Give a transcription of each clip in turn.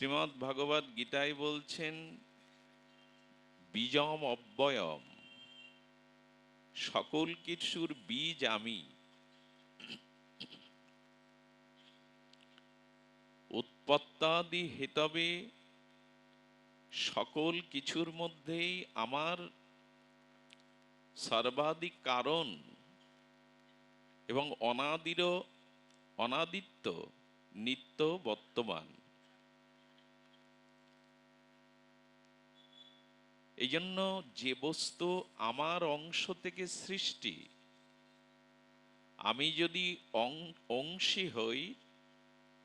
শ্রীমদ্ ভগবত গীতায় বলছেন, বীজম অব্যয়ম। সকল কিছুর বীজ আমি। উৎপত্তাদি হেতবে সকল কিছুর মধ্যেই আমার সর্বাধিক কারণ এবং অনাদির অনাদিত্য নিত্য বর্তমান। এই জন্য যে বস্তু আমার অংশ থেকে সৃষ্টি, আমি যদি অংশী হই,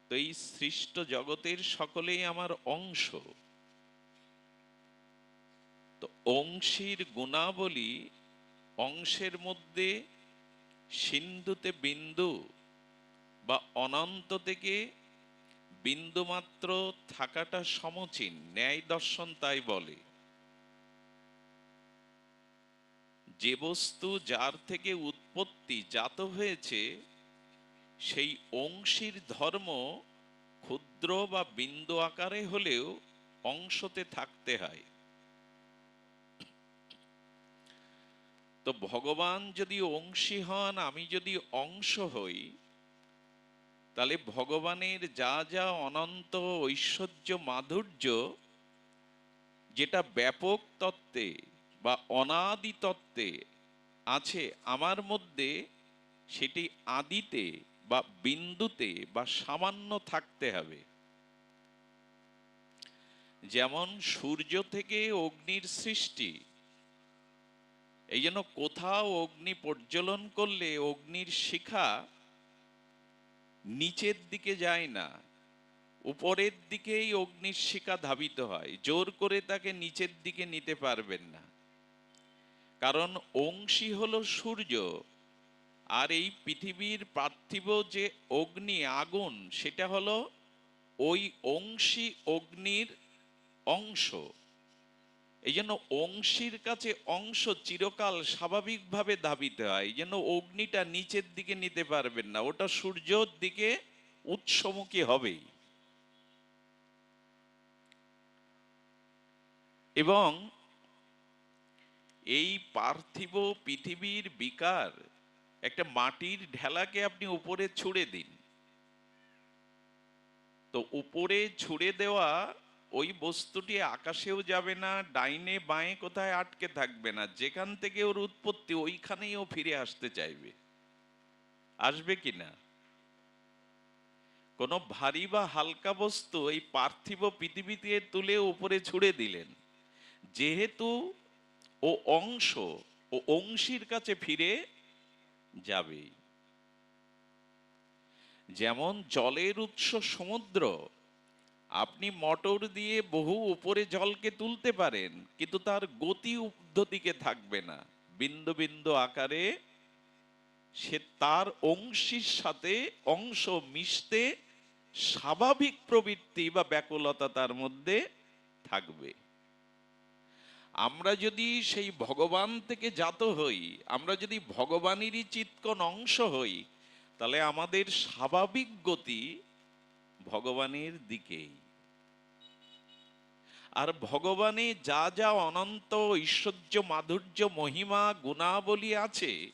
তো এই সৃষ্ট জগতের সকলেই আমার অংশ। তো অংশীর গুণাবলী অংশের মধ্যে সিন্ধুতে বিন্দু বা অনন্ত থেকে বিন্দুমাত্র থাকাটা সমচীন, ন্যায় দর্শন তাই বলে। যে বস্তু যার থেকে উৎপত্তি জাত হয়েছে, সেই অংশীর ধর্ম ক্ষুদ্র বা বিন্দু আকারে হলেও অংশতে থাকতে হয়। তো ভগবান যদি অংশী হন, আমি যদি অংশ হই, তাহলে ভগবানের যা যা অনন্ত ঐশ্বর্য মাধুর্য, যেটা ব্যাপক তত্ত্বে বা অনাদি তত্ত্বে আছে আমার মধ্যে, সেটি আদিতে বা বিন্দুতে বা সামান্য থাকতে হবে। যেমন সূর্য থেকে অগ্নির সৃষ্টি, এই জন্য কোথাও অগ্নি প্রজ্বলন করলে অগ্নির শিখা নিচের দিকে যায় না, উপরের দিকেই অগ্নির শিখা ধাবিত হয়, জোর করে তাকে নিচের দিকে নিতে পারবেন না। কারণ অংশী হলো সূর্য, আর এই পৃথিবীর পার্থিব যে অগ্নি, আগুন, সেটা হলো ওই অংশী অগ্নির অংশ। এই জন্য অংশীর কাছে অংশ চিরকাল স্বাভাবিকভাবে ধাবিত হয় এই জন্য অগ্নিটা নিচের দিকে নিতে পারবেন না, ওটা সূর্যর দিকে উৎসমুখী হবেই। এবং এই পার্থিব পৃথিবীর বিকার একটা মাটির ঢেলাকে আপনি উপরে ছুড়ে দিন। তো উপরে ছুড়ে দেওয়া ওই বস্তুটি আকাশেও যাবে না, ডাইনে বাঁয়ে কোথায় আটকে থাকবে না, যেখান থেকে ওর উৎপত্তি ওইখানেই ও ফিরে আসতে চাইবে। আসবে কি না? কোনো ভারী বা হালকা বস্তু এই পার্থিব পৃথিবীতে তুলে উপরে ছুড়ে দিলেন। যেহেতু ও অংশ, ও অংশীর কাছে ফিরে যাবেই যেমন জলের উৎস সমুদ্র, আপনি মোটর দিয়ে বহু উপরে জলকে তুলতে পারেন, কিন্তু তার গতি ঊর্ধ্ব দিকে থাকবে না। বিন্দু বিন্দু আকারে সে তার অংশীর সাথে অংশ মিশতে স্বাভাবিক প্রবৃত্তি বা ব্যাকুলতা তার মধ্যে থাকবে। আমরা যদি সেই ভগবান থেকে জাত হই, আমরা যদি ভগবানেরই চিৎকন অংশ হই, তাহলে আমাদের স্বাভাবিক গতি ভগবানের দিকেই। আর ভগবানে যা যা অনন্ত ঐশ্বর্য মাধুর্য মহিমা গুণাবলী আছে,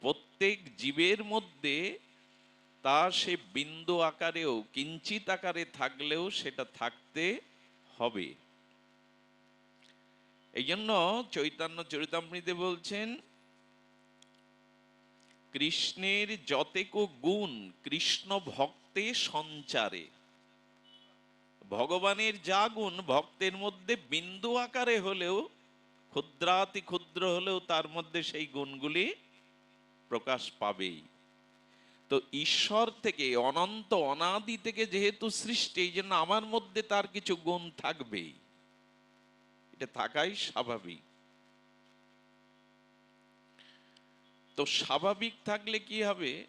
প্রত্যেক জীবের মধ্যে তা সে বিন্দু আকারেও, কিঞ্চিত আকারে থাকলেও সেটা থাকতে হবে। এই জন্য চৈতন্য চরিতামৃতে বলছেন, কৃষ্ণের যতেক গুণ কৃষ্ণ ভক্তে সঞ্চারে। ভগবানের যা গুণ ভক্তের মধ্যে বিন্দু আকারে হলেও, ক্ষুদ্রাতি ক্ষুদ্র হলেও তার মধ্যে সেই গুণগুলি প্রকাশ পাবেই। তো ঈশ্বর থেকে, অনন্ত অনাদি থেকে যেহেতু সৃষ্টি, এই জন্য আমার মধ্যে তার কিছু গুণ থাকবেই। এটা থাকাই স্বাভাবিক। তো স্বাভাবিক থাকলে কি হবে?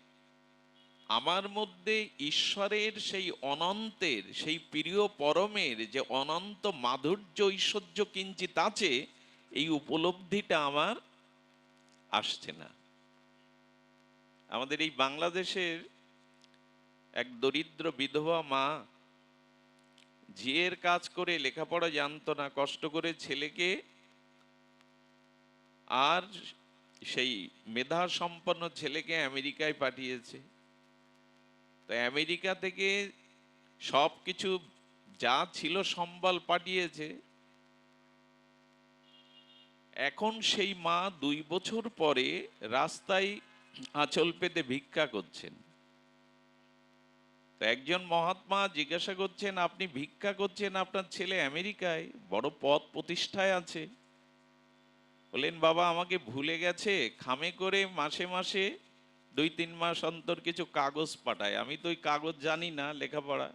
আমার মধ্যে ঈশ্বরের সেই অনন্তের, সেই প্রিয় পরমের যে অনন্ত মাধুর্য, ঐশ্বর্য কিঞ্চিত আছে, এই উপলব্ধিটা আমার আসছে না। আমাদের এই বাংলাদেশের এক দরিদ্র বিধবা মা ঝিয়ের কাজ করে লেখাপড়া জানতো না, কষ্ট করে ছেলেকে আর সেই মেধা সম্পন্ন ছেলেকে আমেরিকায় পাঠিয়েছে। তো আমেরিকা থেকে সব কিছু যা ছিল সম্বল পাঠিয়েছে। এখন সেই মা দুই বছর পরে রাস্তায় আঁচল পেতে ভিক্ষা করছেন। তো একজন মহাত্মা জিজ্ঞাসা করছেন, আপনি ভিক্ষা করছেন আপনার ছেলে আমেরিকায়? বড় পদ প্রতিষ্ঠায় আছে। বললেন, বাবা, আমাকে ভুলে গেছে। খামে করে মাসে মাসে দুই তিন মাস অন্তর কিছু কাগজ পাঠায়। আমি তো ওই কাগজ জানি না লেখাপড়া।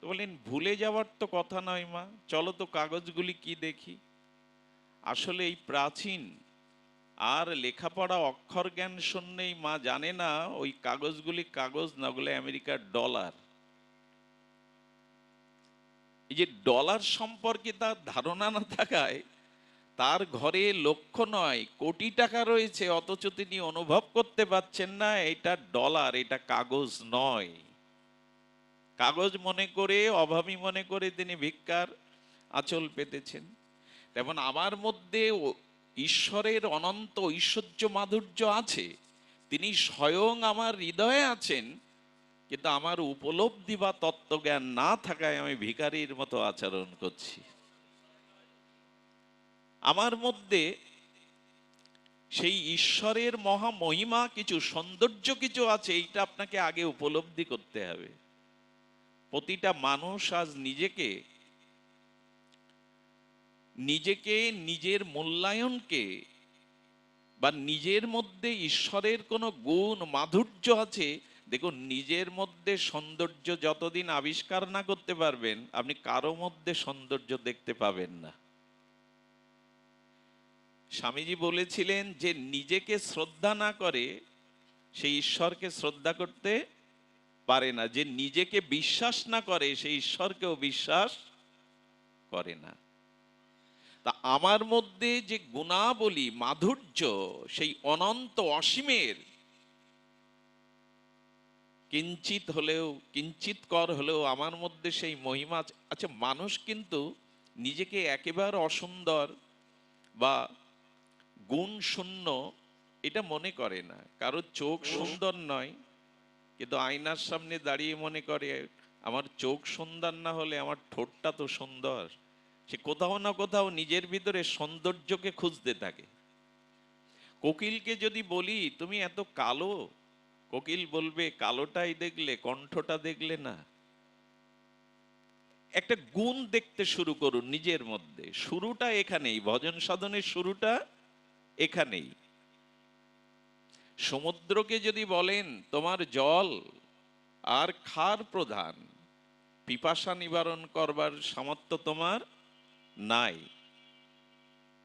তো বললেন, ভুলে যাওয়ার তো কথা নয় মা। চলো তো কাগজগুলি কি দেখি? আসলে এই প্রাচীন আর লেখাপড়া অক্ষর জ্ঞান শূন্যেই মা জানে না, ওই কাগজগুলি কাগজ, না ওগুলো আমেরিকার ডলার। এই যে ডলার সম্পর্কে তার ধারণা না থাকায়, তার ঘরে লক্ষ নয়, কোটি টাকা রয়েছে, অথচ তিনি অনুভব করতে পারছেন না, এটা ডলার, এটা কাগজ নয়। কাগজ মনে করে, অভাবী মনে করে তিনি ভিক্ষার আচল পেতেছেন। তেমন আমার মধ্যে ঈশ্বরের অনন্ত ঐশ্বর্য মাধুর্য আছে। তিনি স্বয়ং আমার হৃদয়ে আছেন, কিন্তু আমার উপলব্ধি বা তত্ত্বজ্ঞান না থাকায় আমি ভিখারির মতো আচরণ করছি। আমার মধ্যে সেই ঈশ্বরের মহা মহিমা কিছু, সৌন্দর্য কিছু আছে, এইটা আপনাকে আগে উপলব্ধি করতে হবে। প্রতিটা মানুষ আজ নিজেকে নিজেকে নিজের মূল্যায়নকে বা নিজের মধ্যে ঈশ্বরের কোনো গুণ, মাধুর্য আছে? দেখুন, নিজের মধ্যে সৌন্দর্য যতদিন আবিষ্কার না করতে পারবেন, আপনি কারও মধ্যে সৌন্দর্য দেখতে পাবেন না। স্বামীজি বলেছিলেন যে, নিজেকে শ্রদ্ধা না করে সেই ঈশ্বরকে শ্রদ্ধা করতে পারে না। যে নিজেকে বিশ্বাস না করে, সেই ঈশ্বরকেও বিশ্বাস করে না। তা আমার মধ্যে যে গুণাবলী, মাধুর্য, সেই অনন্ত অসীমের, কিঞ্চিত হলেও, কিঞ্চিত কর হলেও আমার মধ্যে সেই মহিমা আচ্ছা মানুষ কিন্তু নিজেকে একেবারে অসুন্দর বা গুণ শূন্য এটা মনে করে না। কারও চোখ সুন্দর নয়, কিন্তু আয়নার সামনে দাঁড়িয়ে মনে করে, আমার চোখ সুন্দর না হলে আমার ঠোঁটটা তো সুন্দর। সে কোথাও না কোথাও নিজের ভিতরে সৌন্দর্যকে খুঁজতে থাকে। কোকিলকে যদি বলি, তুমি এত কালো? কোকিল বলবে, কালোটাই দেখলে, কণ্ঠটা দেখলে না। একটা গুণ দেখতে শুরু করুন নিজের মধ্যে। শুরুটা এখানেই, ভজন সাধনের শুরুটা এখানেই। সমুদ্রকে যদি বলেন, তোমার জল আর খার প্রধান, পিপাসা নিবারণ করবার সামর্থ্য তোমার নাই।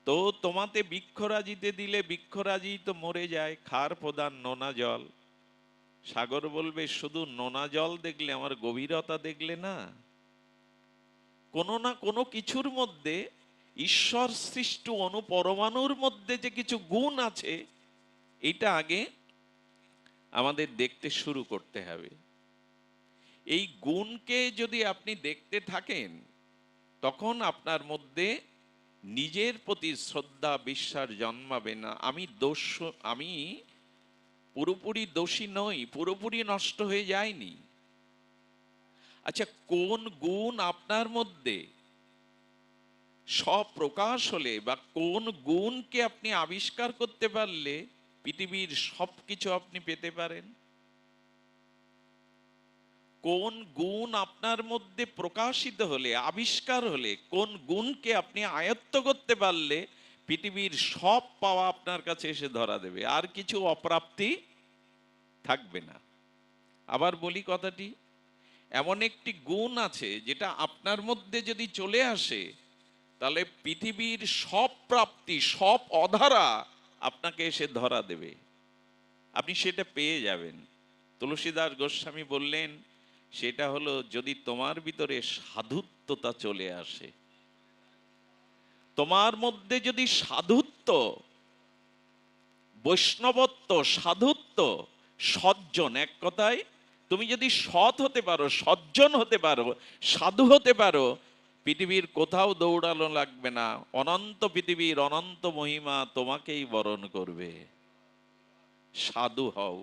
তো তোমাতে বৃক্ষরাজিতে দিলে বৃক্ষরাজি তো মরে যায়, খার প্রধান নোনা জল। সাগর বলবে, শুধু নোনা জল দেখলে আমার গভীরতা দেখলে না। কোনো না কোনো কিছুর মধ্যে, ঈশ্বর সৃষ্ট অনুপরমাণুর মধ্যে যে কিছু গুণ আছে, এটা আগে আমাদের দেখতে শুরু করতে হবে। এই গুণকে যদি আপনি দেখতে থাকেন তখন আপনার মধ্যে নিজের প্রতি শ্রদ্ধা, বিশ্বাস জন্মাবে না। আমি দোষ, আমি পুরোপুরি দোষী নই, পুরোপুরি নষ্ট হয়ে যায়নি। আচ্ছা কোন গুণ আপনার মধ্যে স্বপ্রকাশ হলে বা কোন গুণকে আপনি আবিষ্কার করতে পারলে পৃথিবীর সবকিছু আপনি পেতে পারেন? কোন গুণ আপনার মধ্যে প্রকাশিত হলে, আবিষ্কার হলে, কোন গুণকে আপনি আয়ত্ত করতে পারলে পৃথিবীর সব পাওয়া আপনার কাছে এসে ধরা দেবে, আর কিছু অপ্রাপ্তি থাকবে না। আবার বলি কথাটি, এমন একটি গুণ আছে যেটা আপনার মধ্যে যদি চলে আসে, তাহলে পৃথিবীর সব প্রাপ্তি, সব অধারা আপনাকে এসে ধরা দেবে। আপনি সেটা পেয়ে যাবেন। তুলসীদাস গোস্বামী বললেন সেটা হলো যদি তোমার ভিতরে সাধুত্বতা চলে আসে, তোমার মধ্যে যদি সাধুত্ব, বৈষ্ণবত্ব, সাধুত্ব, সজ্জন, এক কথায় তুমি যদি সৎ হতে পারো, সজ্জন হতে পারো, সাধু হতে পারো, পৃথিবীর কোথাও দৌড়ানো লাগবে না, অনন্ত পৃথিবীর অনন্ত মহিমা তোমাকেই বরণ করবে। সাধু হও।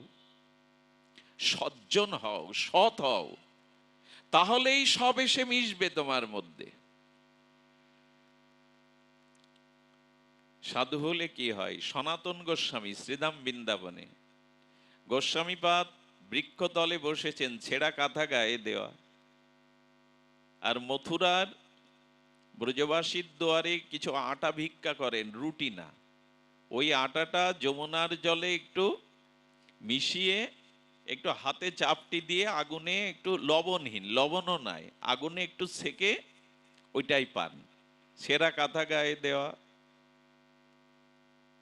সজ্জন হও, সৎ হও। তাহলেই সব এসে মিশবে তোমার মধ্যে। সাধু হলে কি হয়? সনাতন গোস্বামী শ্রীধাম বৃন্দাবনে গোস্বামীপাদ বৃক্ষতলে বসেছেন ছেঁড়া কাঁথা গায়ে দেওয়া। আর মথুরার ব্রজবাসীর দুয়ারে কিছু আটা ভিক্ষা করেন, রুটি না। ওই আটাটা যমুনার জলে একটু মিশিয়ে একটু হাতে চাপটি দিয়ে আগুনে একটু লবণহীন, লবণও নাই, আগুনে একটু সেকে ওইটাই পান। সেরা কাঁথা গায়ে দেওয়া।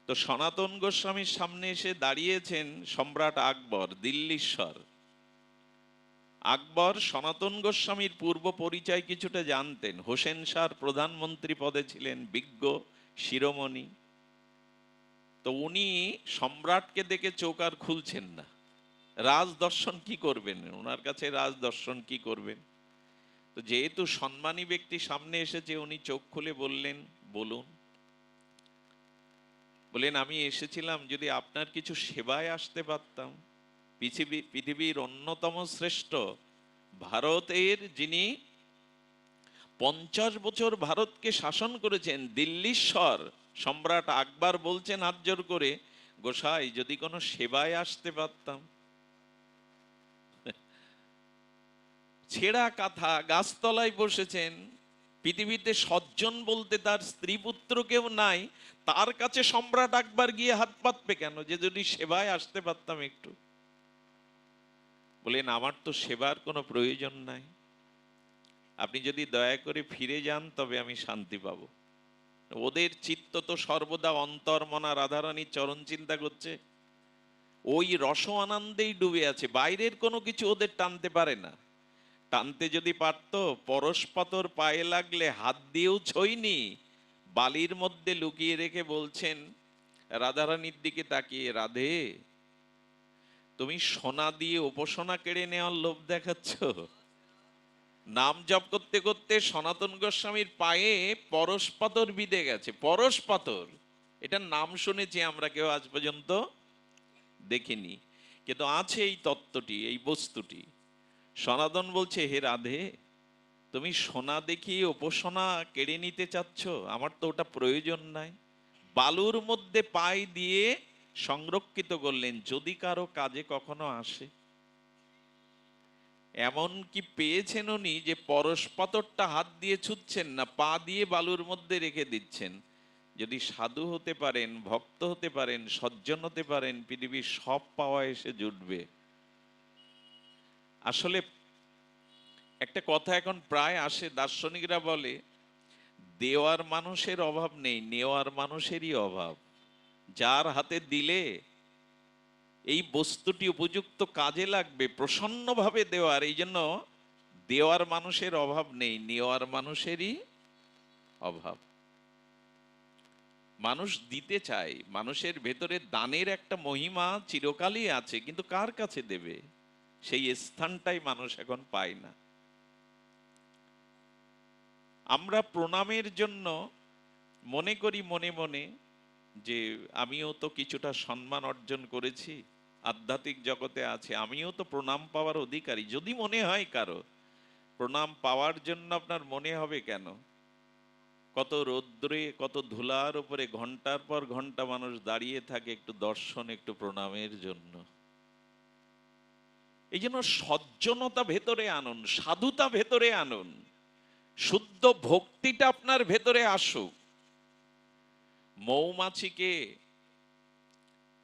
তো সনাতন গোস্বামীর সামনে এসে দাঁড়িয়েছেন সম্রাট আকবর, দিল্লীশ্বর। আকবর সনাতন গোস্বামীর পূর্ব পরিচয় কিছুটা জানতেন। হোসেন শাহর প্রধানমন্ত্রী পদে ছিলেন বিজ্ঞ শিরোমণি। তো উনি সম্রাটকে দেখে চোখ আর খুলছেন না। রাজ দর্শন কি করবেন? ওনার কাছে রাজ দর্শন কি করবেন? তো যেহেতু সম্মানী ব্যক্তি সামনে এসেছে, উনি চোখ খুলে বললেন, বলুন। বলেন আমি এসেছিলাম যদি আপনার কিছু সেবায় আসতে পারতাম। পৃথিবী, পৃথিবীর অন্যতম শ্রেষ্ঠ ভারতের যিনি পঞ্চাশ বছর ভারতকে শাসন করেছেন, দিল্লীশ্বর সম্রাট আকবর বলছেন হাত করে, গোসাই যদি কোনো সেবায় আসতে পারতাম। ছেঁড়া কাঁথা, গাছতলায় বসেছেন। পৃথিবীতে সজ্জন বলতে তার স্ত্রী পুত্র কেউ নাই। তার কাছে সম্রাট আকবর গিয়ে হাত পাতবে কেন? যে যদি সেবায় আসতে পারতাম একটু। বলেন, আমার তো সেবার কোনো প্রয়োজন নাই। আপনি যদি দয়া করে ফিরে যান, তবে আমি শান্তি পাব। ওদের চিত্ত তো সর্বদা অন্তর্মনা রাধারানীর চরণ চিন্তা করছে। ওই রস আনন্দেই ডুবে আছে। বাইরের কোনো কিছু ওদের টানতে পারে না। টানতে যদি পারত পরশপাতর পায়ে লাগলে হাত দিয়েও ছইনি, বালির মধ্যে লুকিয়ে রেখে বলছেন, রাধারানীর দিকে তাকিয়ে রাধে, তুমি সোনা দিয়ে উপাসনা কেড়ে নেওয়ার লোভ দেখাচ্ছ? নাম জপ করতে করতে সনাতন গোস্বামীর পায়ে পরশ পাথর বিঁধে গেছে। পরশ পাথর, এটার নাম শুনেছি আমরা কেউ আজ পর্যন্ত দেখিনি। কিন্তু আছে এই তত্ত্বটি, এই বস্তুটি। সনাতন বলছে, হে রাধে, তুমি সোনা দেখিয়ে উপাসনা কেড়ে নিতে চাচ্ছ? আমার তো ওটা প্রয়োজন নাই। বালুর মধ্যে পাই দিয়ে সংরক্ষিত করলেন, যদি কারও কাজে কখনো আসে। এমন কি পেয়েছেন উনি যে পরশপাতরটা হাত দিয়ে ছুটছেন না, পা দিয়ে বালুর মধ্যে রেখে দিচ্ছেন? যদি সাধু হতে পারেন, ভক্ত হতে পারেন, সজ্জন হতে পারেন, পৃথিবীর সব পাওয়া এসে জুটবে। আসলে একটা কথা এখন প্রায় আসে, দার্শনিকরা বলে, দেওয়ার মানুষের অভাব নেই, নেওয়ার মানুষেরই অভাব। যার হাতে দিলে এই বস্তুটি উপযুক্ত কাজে লাগবে, প্রসন্নভাবে দেওয়ার, এই জন্য দেওয়ার মানুষের অভাব নেই, নেওয়ার মানুষেরই অভাব। মানুষ দিতে চায়, মানুষের ভেতরে দানের একটা মহিমা চিরকালই আছে, কিন্তু কার কাছে দেবে? সেই স্থানটাই মানুষ এখন পায় না। আমরা প্রণামের জন্য মনে করি, মনে মনে যে আমিও তো কিছুটা সম্মান অর্জন করেছি, আধ্যাত্মিক জগতে আছে, আমিও তো প্রণাম পাওয়ার অধিকারী। যদি মনে হয় কারও, প্রণাম পাওয়ার জন্য আপনার মনে হবে কেন? কত রৌদ্রে, কত ধুলার উপরে ঘণ্টার পর ঘণ্টা মানুষ দাঁড়িয়ে থাকে একটু দর্শন, একটু প্রণামের জন্য। এই জন্য সজ্জনতা ভেতরে আনুন, সাধুতা ভেতরে আনুন, শুদ্ধ ভক্তিটা আপনার ভেতরে আসুক। মৌমাছিকে,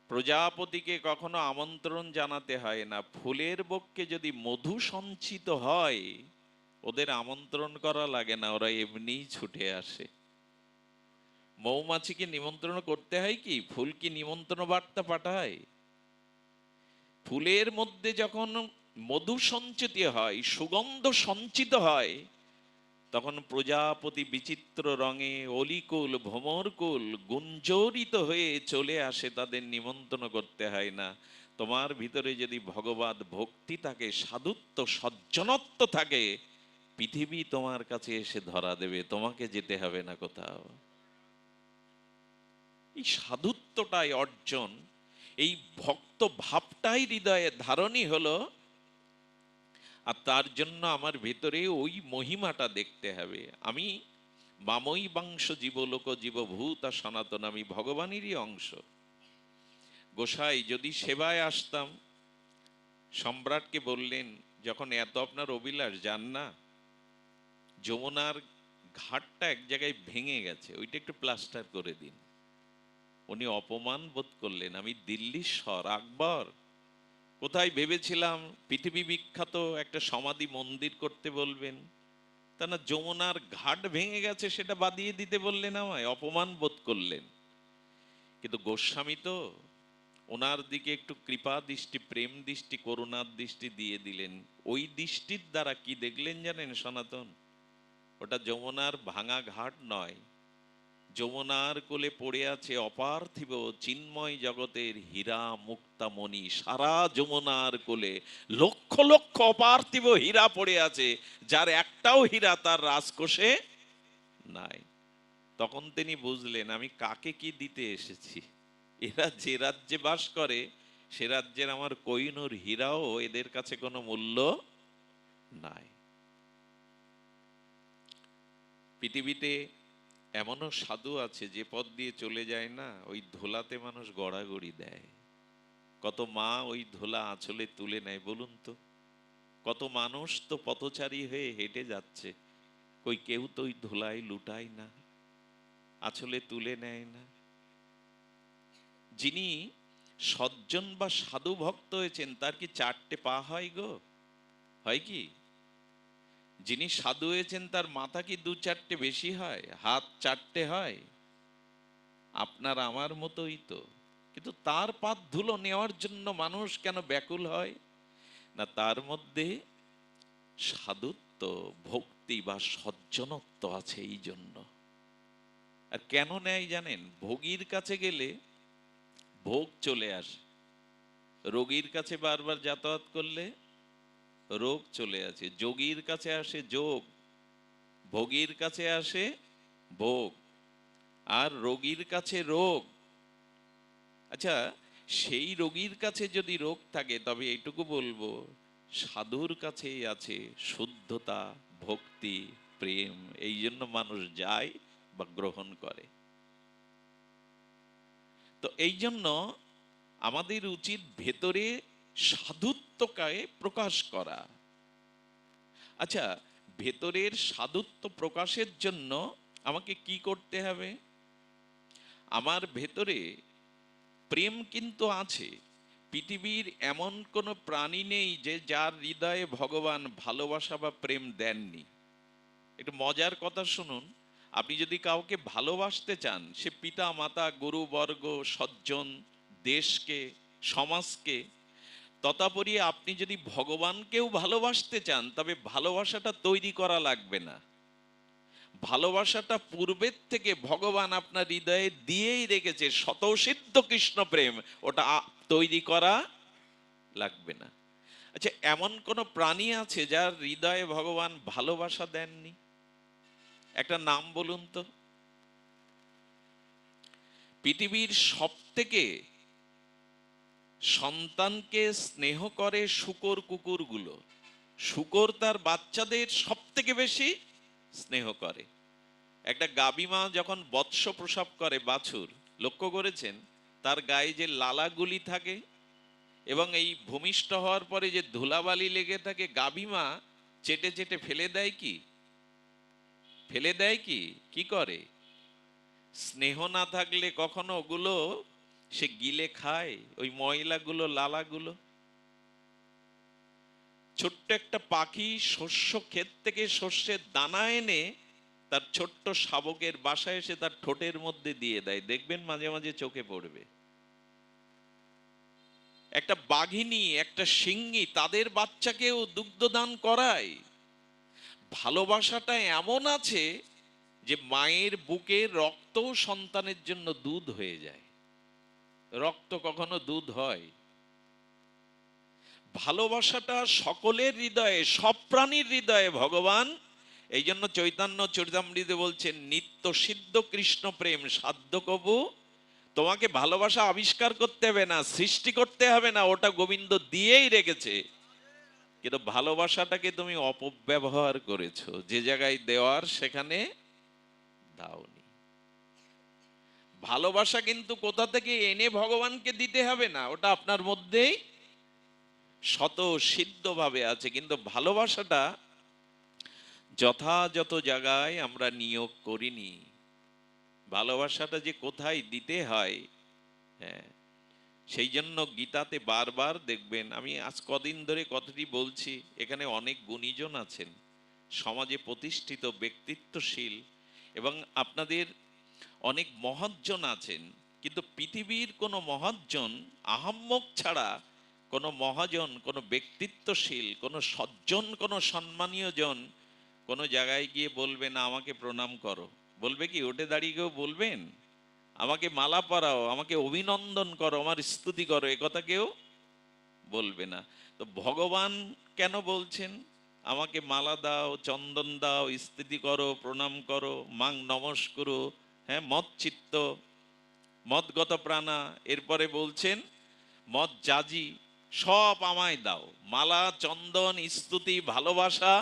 প্রজাপতিকে কখনো আমন্ত্রণ জানাতে হয় না। ফুলের বক্ষে যদি মধু সঞ্চিত হয়, ওদের আমন্ত্রণ করা লাগে না, ওরা এমনিই ছুটে আসে। মৌমাছিকে নিমন্ত্রণ করতে হয় কি? ফুল কি নিমন্ত্রণ বার্তা পাঠায়? ফুলের মধ্যে যখন মধু সঞ্চিত হয়, সুগন্ধ সঞ্চিত হয়, তখন প্রজাপতি বিচিত্র রঙে অলিকুল, ভ্রমরকুল গুঞ্জরিত হয়ে চলে আসে তাদের নিমন্ত্রণ করতে হয় না। তোমার ভিতরে যদি ভগবত ভক্তি থাকে, সাধুত্ব, সজ্জনত্ব থাকে, পৃথিবী তোমার কাছে এসে ধরা দেবে, তোমাকে যেতে হবে না কোথাও। এই সাধুত্বটাই অর্জন এই ভক্ত ভাবটাই হৃদয়ে ধারণই হলো, আর তার জন্য আমার ভেতরে ওই মহিমাটা দেখতে হবে। আমি মামই বাংশ জীবলোক, জীবভূত আর সনাতন, আমি ভগবানেরই অংশ। গোসাই, যদি সেবায় আসতাম, সম্রাটকে বললেন, যখন এত আপনার অভিলাষ, যান না। যমুনার ঘাটটা এক জায়গায় ভেঙে গেছে, ওইটা একটু প্লাস্টার করে দিন। উনি অপমান বোধ করলেন। আমি দিল্লির স্বর আকবর, কোথায় ভেবেছিলাম পৃথিবী বিখ্যাত একটা সমাধি মন্দির করতে বলবেন। তা না যমুনার ঘাট ভেঙে গেছে সেটা বাদিয়ে দিতে বললেন আমায়, অপমান বোধ করলেন। কিন্তু গোস্বামী তো ওনার দিকে একটু কৃপা দৃষ্টি, প্রেম দৃষ্টি, করুণার দৃষ্টি দিয়ে দিলেন। ওই দৃষ্টির দ্বারা কি দেখলেন জানেন সনাতন? ওটা যমুনার ভাঙা ঘাট নয় যমুনার কোলে পড়ে আছে অপার্থিব চিন্ময় জগতের হীরা মুক্তামণি। সারা যমুনার কোলে লক্ষ লক্ষ অপার্থিব হীরা পড়ে আছে, যার একটাও হীরা তার রাজকোষে নাই। তখন তিনি বুঝলেন, আমি কাকে কি দিতে এসেছি? এরা যে রাজ্যে বাস করে, সে রাজ্যের আমার কৈনুর হীরাও এদের কাছে কোনো মূল্য নাই। পৃথিবীতে এমনও সাধু আছে, যে পথ দিয়ে চলে যায় না, ওই ধোলাতে মানুষ গড়াগড়ি দেয়। কত মা ওই ধোলা আঁচলে তুলে নেয় বলুন তো? কত মানুষ তো পথচারী হয়ে হেঁটে যাচ্ছে, কই কেউ তো ওই ধোলায় লুটায় না, আঁচলে তুলে নেয় না। যিনি সজ্জন বা সাধু ভক্ত হয়েছেন, তার কি চারটে পা হয় গো? হয় কি? যিনি সাধু হয়েছেন, তার মাথা কি দু চারটে বেশি হয়? হাত চারটে হয়? আপনার আমার মতোই তো। কিন্তু তার পাত ধুলো নেওয়ার জন্য মানুষ কেন ব্যাকুল হয়? না, তার মধ্যে সাধুত্ব, ভক্তি বা সজ্জনত্ব আছে এই জন্য। আর কেন নেয় জানেন? ভোগীর কাছে গেলে ভোগ চলে আসে। রোগীর কাছে বারবার যাতায়াত করলে রোগ চলে আসে। যোগীর কাছে আসে যোগ, ভোগীর কাছে আসে ভোগ, আর রোগীর কাছে রোগ। আচ্ছা সেই রোগীর কাছে যদি রোগ থাকে, তবে এইটুকু বলব, সাধুর কাছেই আছে শুদ্ধতা, ভক্তি, প্রেম, এই জন্য মানুষ যায় বা গ্রহণ করে। তো এই জন্য আমাদের উচিত ভেতরে সাধুত্বকে প্রকাশ করা। আচ্ছা ভেতরের সাধুত্ব প্রকাশের জন্য আমাকে কি করতে হবে? আমার ভেতরে প্রেম কিন্তু আছে। পৃথিবীর এমন কোনো প্রাণী নেই যে যার হৃদয়ে ভগবান ভালোবাসা বা প্রেম দেননি। একটু মজার কথা শুনুন। আপনি যদি কাউকে ভালোবাসতে চান, সে পিতা, মাতা, গুরু, বর্গ, সজ্জন, দেশকে, সমাজকে তথাপরি আপনি যদি ভগবানকেও ভালোবাসতে চান, তবে ভালোবাসাটা তৈরি করা লাগবে না। ভালোবাসাটা পূর্বের থেকে ভগবান আপনার হৃদয়ে দিয়েই রেখেছে শতসিদ্ধ কৃষ্ণ প্রেম, ওটা তৈরি করা লাগবে না। আচ্ছা এমন কোন প্রাণী আছে যার হৃদয়ে ভগবান ভালোবাসা দেননি? একটা নাম বলুন তো। পৃথিবীর সব থেকে সন্তানকে স্নেহ করে শুকর কুকুরগুলো। শুকর তার বাচ্চাদের সব থেকে বেশি স্নেহ করে। একটা গাবিমা যখন বৎস প্রসব করে বাছুর, লক্ষ্য করেছেন? তার গায়ে যে লালাগুলি থাকে এবং এই ভূমিষ্ঠ হওয়ার পরে যে ধুলাবালি লেগে থাকে গাবিমা চেটে চেটে ফেলে দেয় কি? ফেলে দেয় কি? কি করে? স্নেহ না থাকলে কখনো ওগুলো সে গিলে খায়, ওই ময়লাগুলো, লালাগুলো। ছোট্ট একটা পাখি শস্য ক্ষেত থেকে শস্যের দানা এনে তার ছোট্ট শাবকের বাসায় এসে তার ঠোঁটের মধ্যে দিয়ে দেয়। দেখবেন মাঝে মাঝে চোখে পড়বে। একটা বাঘিনী, একটা সিংহী তাদের বাচ্চাকেও দুগ্ধদান করায়। ভালোবাসাটা এমন আছে যে মায়ের বুকের রক্ত সন্তানের জন্য দুধ হয়ে যায়। রক্ত কখনো দুধ হয়? ভালোবাসাটা সকলের হৃদয়ে, সব প্রাণীর হৃদয়ে ভগবান। এই জন্য চৈতন্য চরিতামৃতে বলছেন নিত্য সিদ্ধ কৃষ্ণ প্রেম, সাধ্য কবু। তোমাকে ভালোবাসা আবিষ্কার করতে হবে না, সৃষ্টি করতে হবে না, ওটা গোবিন্দ দিয়েই রেখেছে। কিন্তু ভালোবাসাটাকে তুমি অপব্যবহার করেছ। যে জায়গায় দেওয়ার, সেখানে দাওনি ভালোবাসা কিন্তু কোথা থেকে এনে ভগবানকে দিতে হবে না, ওটা আপনার মধ্যেই শত সিদ্ধভাবে আছে। কিন্তু ভালোবাসাটা যথাযথ জায়গায় আমরা নিয়োগ করিনি। ভালোবাসাটা যে কোথায় দিতে হয় হ্যাঁ সেই জন্য গীতাতে বারবার দেখবেন, আমি আজ কদিন ধরে কথাটি বলছি, এখানে অনেক গুণীজন আছেন, সমাজে প্রতিষ্ঠিত ব্যক্তিত্বশীল এবং আপনাদের অনেক মহৎজন আছেন, কিন্তু পৃথিবীর কোনো মহৎজন আহাম্মক ছাড়া কোনো মহাজন, কোনো ব্যক্তিত্বশীল, কোনো সজ্জন, কোনো সম্মানীয় জন কোনো জায়গায় গিয়ে বলবে, না, আমাকে প্রণাম করো। বলবে কি, ওঠে দাঁড়িয়ে কেউ বলবেন? আমাকে মালা পরাও, আমাকে অভিনন্দন করো, আমার স্তুতি করো। কথা কেউ বলবে না। তো ভগবান কেন বলছেন, আমাকে মালা দাও, চন্দন দাও, স্তুতি করো, প্রণাম করো, মাং নমস্কুরু হ্যাঁ মদ চিত্ত মদগত প্রাণা এরপরে বলছেন, মদ জাজি, সব আমায় দাও। মালা, চন্দন, স্তুতি, ভালোবাসা,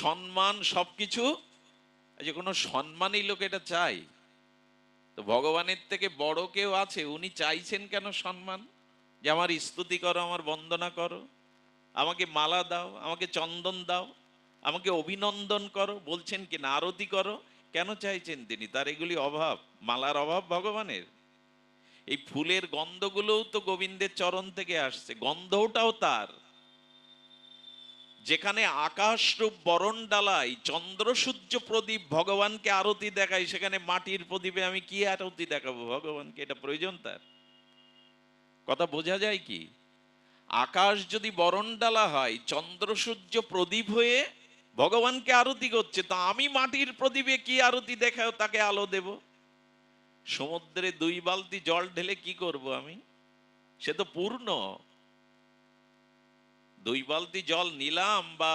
সম্মান, সবকিছু। এই যে কোনো সম্মানী লোক এটা চাই তো ভগবানের থেকে বড় কেউ আছে, উনি চাইছেন কেন সম্মান? যে আমার স্তুতি করো, আমার বন্দনা করো। আমাকে মালা দাও, আমাকে চন্দন দাও, আমাকে অভিনন্দন করো, বলছেন কি না আরতি করো। কেন চাইছেন তিনি? তার এগুলি অভাব, মালার অভাব ভগবানের। এই ফুলের গন্ধগুলোও তো গোবিন্দের চরণ থেকে আসছে, গন্ধটাও তার। যেখানে আকাশ রূপ বরণ ডালাই চন্দ্র সূর্য প্রদীপ ভগবানকে আরতি দেখাই সেখানে মাটির প্রদীপে আমি কি আরতি দেখাবো ভগবানকে? এটা প্রয়োজন তার। কথা বোঝা যায় কি? আকাশ যদি বরণ ডালা হয় চন্দ্র সূর্য প্রদীপ হয়ে ভগবানকে আরতি করছে, তো আমি মাটির প্রদীপে কি আরতি দেখাও তাকে আলো দেব? সমুদ্রে দুই বালতি জল ঢেলে কি করব আমি? সে তো পূর্ণ। দুই বালতি জল নিলাম বা